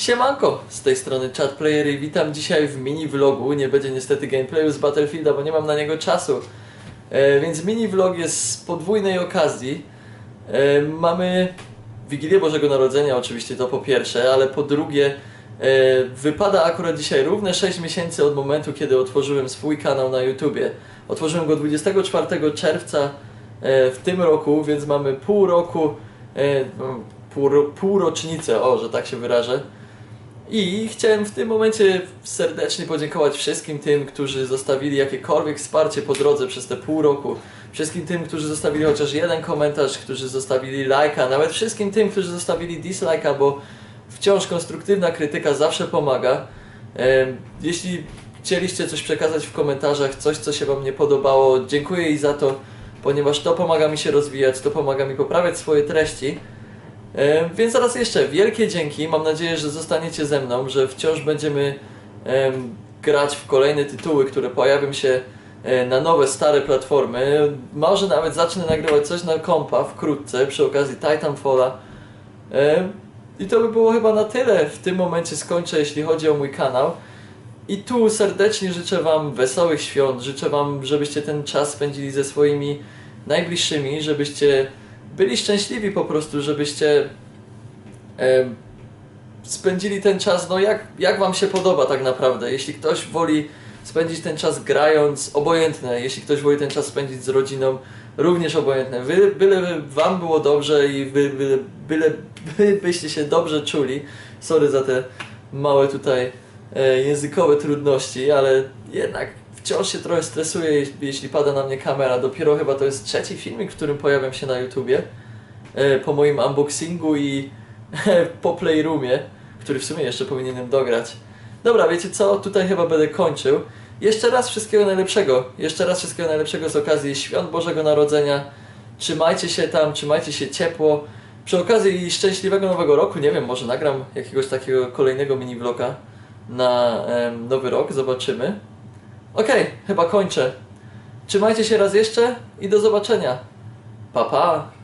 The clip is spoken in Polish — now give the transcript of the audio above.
Siemanko, z tej strony Chat Player i witam dzisiaj w mini vlogu. Nie będzie niestety gameplayu z Battlefielda, bo nie mam na niego czasu. E, więc mini vlog jest z podwójnej okazji. E, mamy Wigilię Bożego Narodzenia, oczywiście to po pierwsze, ale po drugie e, wypada akurat dzisiaj równe 6 miesięcy od momentu, kiedy otworzyłem swój kanał na YouTubie. Otworzyłem go 24 czerwca e, w tym roku, więc mamy pół roku, e, pół, ro- pół rocznicę, o, że tak się wyrażę. I chciałem w tym momencie serdecznie podziękować wszystkim tym, którzy zostawili jakiekolwiek wsparcie po drodze przez te pół roku. Wszystkim tym, którzy zostawili chociaż jeden komentarz, którzy zostawili lajka, nawet wszystkim tym, którzy zostawili dislajka, bo wciąż konstruktywna krytyka zawsze pomaga. Jeśli chcieliście coś przekazać w komentarzach, coś co się Wam nie podobało, dziękuję i za to, ponieważ to pomaga mi się rozwijać, to pomaga mi poprawiać swoje treści. E, Więc zaraz jeszcze wielkie dzięki. Mam nadzieję, że zostaniecie ze mną, że wciąż będziemy em, grać w kolejne tytuły, które pojawią się e, na nowe, stare platformy. Może nawet zacznę nagrywać coś na kompa wkrótce przy okazji Titanfalla. E, I to by było chyba na tyle. W tym momencie skończę, jeśli chodzi o mój kanał. I tu serdecznie życzę Wam wesołych świąt. Życzę Wam, żebyście ten czas spędzili ze swoimi najbliższymi, żebyście byli szczęśliwi po prostu, żebyście em, spędzili ten czas, no jak, jak Wam się podoba tak naprawdę. Jeśli ktoś woli spędzić ten czas grając, obojętne. Jeśli ktoś woli ten czas spędzić z rodziną, również obojętne. Wy, byle Wam było dobrze i wy, byle, byle by, byście się dobrze czuli. Sorry za te małe tutaj e, językowe trudności, ale jednak wciąż się trochę stresuję, jeśli, pada na mnie kamera. Dopiero chyba to jest trzeci filmik, w którym pojawiam się na YouTubie. E, po moim unboxingu i po playroomie, który w sumie jeszcze powinienem dograć. Dobra, wiecie co? Tutaj chyba będę kończył. Jeszcze raz wszystkiego najlepszego. Jeszcze raz wszystkiego najlepszego z okazji Świąt Bożego Narodzenia. Trzymajcie się tam, trzymajcie się ciepło. Przy okazji szczęśliwego nowego roku, nie wiem, może nagram jakiegoś takiego kolejnego mini vloga na em, nowy rok, zobaczymy. Okej, chyba kończę. Trzymajcie się raz jeszcze i do zobaczenia. Pa pa!